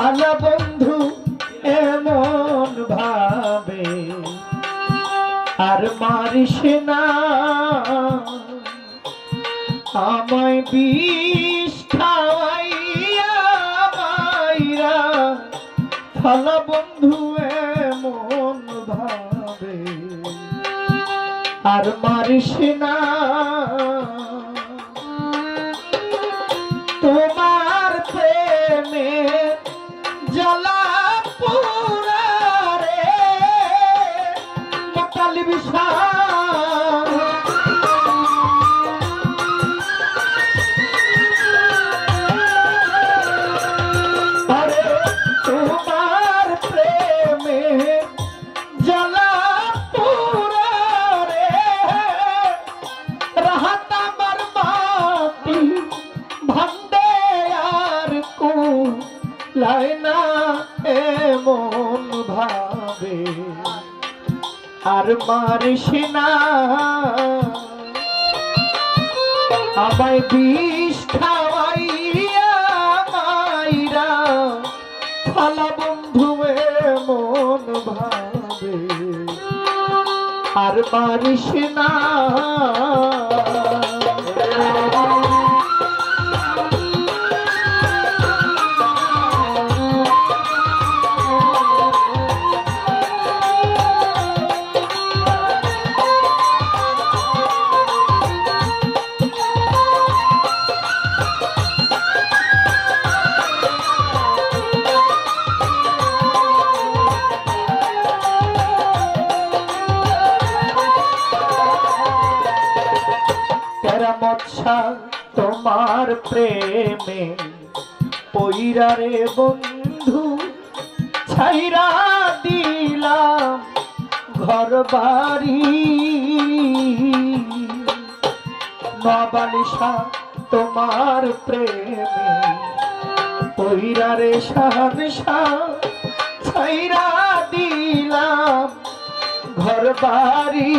ভালো বন্ধু এমন ভাবে আর মারিস না। আমায় বিষ খাওয়াইয়া মাইরা বন্ধু এমন ভাবে আর মারিস না। লাইনা এমন ভাবে, আর মারিস না। আমায় বিষ খাওয়াইয়া মাইরা ফালা বন্ধু মন ভাবে, আর মারিস না। তেরা তোমার প্রেমে পইরা রে বন্ধু, ছাইরা দিলাম ঘর বাড়ি নবালিশা তোমার প্রেমে পইরা রে শাহনশা ছাইরা দিলাম ঘর বাড়ি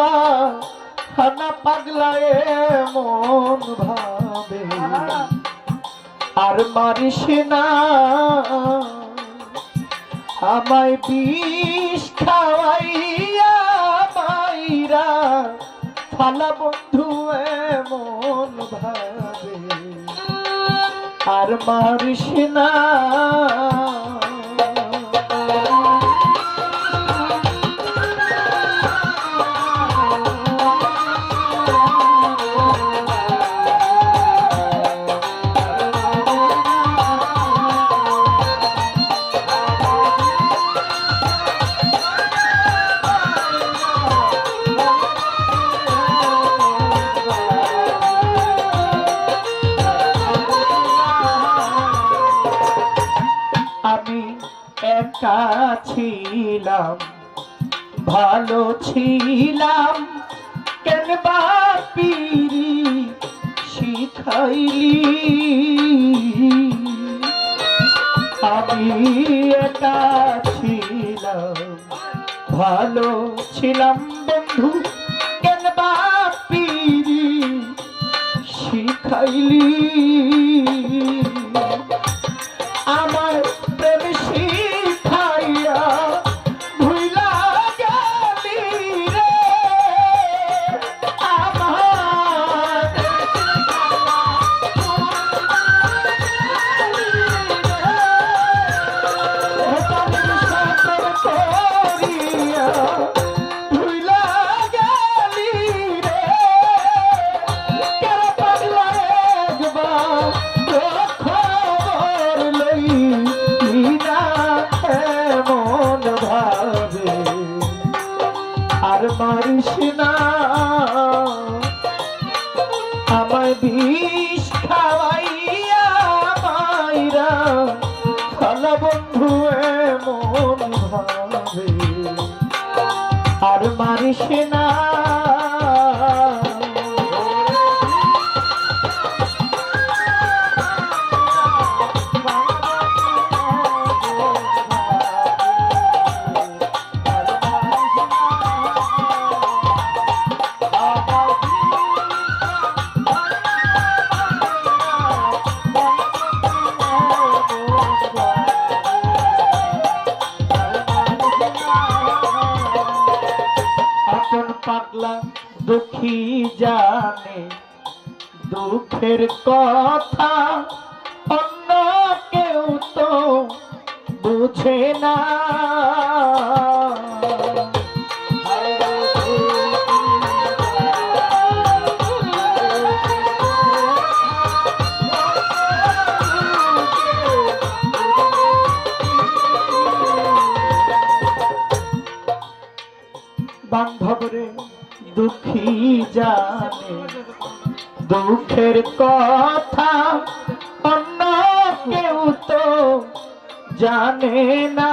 তালবা খানা পাগলায় মন ভাবে। আর মারিস না, আমায় বিষ খাওয়াইয়া মাইরা ফালা বন্ধু এমন ভাবে। আর মারিস না ছিলাম ভালো ছিলাম। কেন বাপিরি শিখাইলি? আমি একা ছিলাম, ভালো ছিলাম বন্ধু। কেন বাপিরি শিখাইলি? আর মারিস না। আমার বিষ খাওয়াইয়া মাইরা বন্ধু এমন ভাবে। আর মারিস না। দুঃখী জানে? দুঃখের কথা অন্য কেউ তো বুঝে না। দুঃখী জানে দুঃখের কথা অন্য কেউ তো জানে না।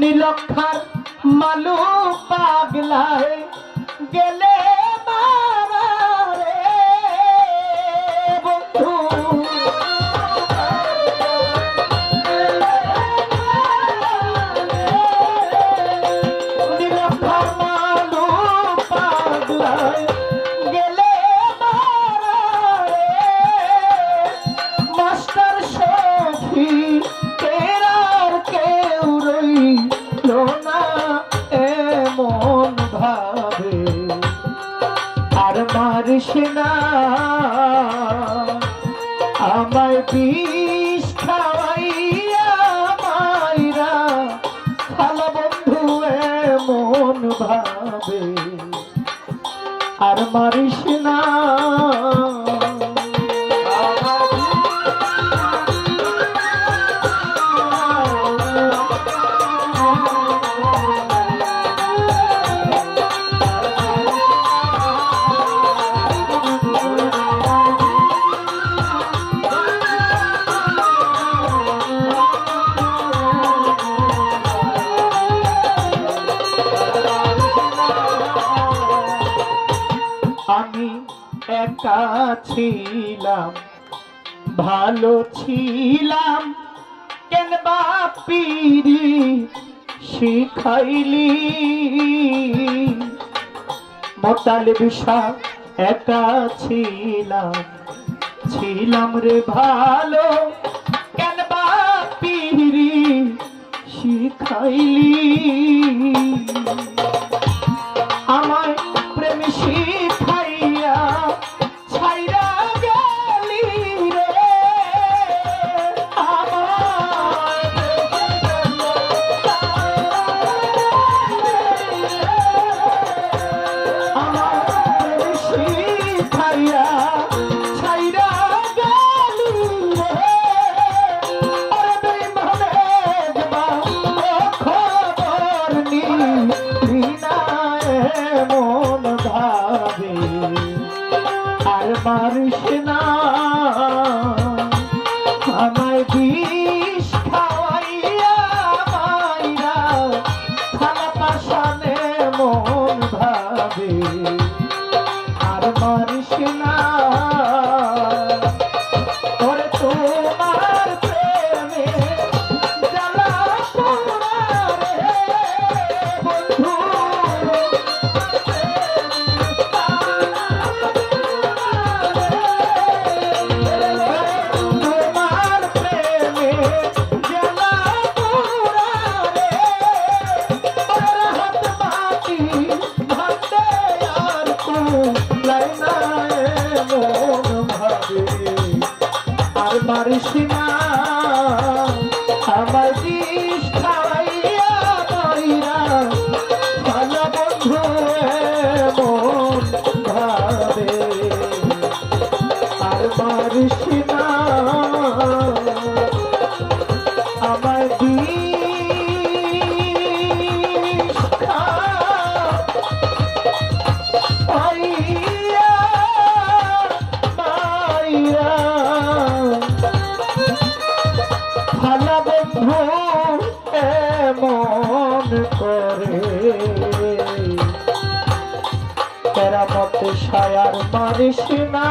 নীলক্ষার মালু পাগলায় গেলে মারিস না। আমায় বিষ খাওয়াইয়া মাইরা ভালো বন্ধু মন ভাবে আর মারিস না। ভালো ছিলাম। কেন বাপিরি শিখাইলি? মোতাল বিষা একা ছিলাম। ছিলাম রে ভালো। কেন বাপিরি শিখাইলি? মারিস না। আর বন্ধু এমন করে। কেরামত সায়ার মারিস না।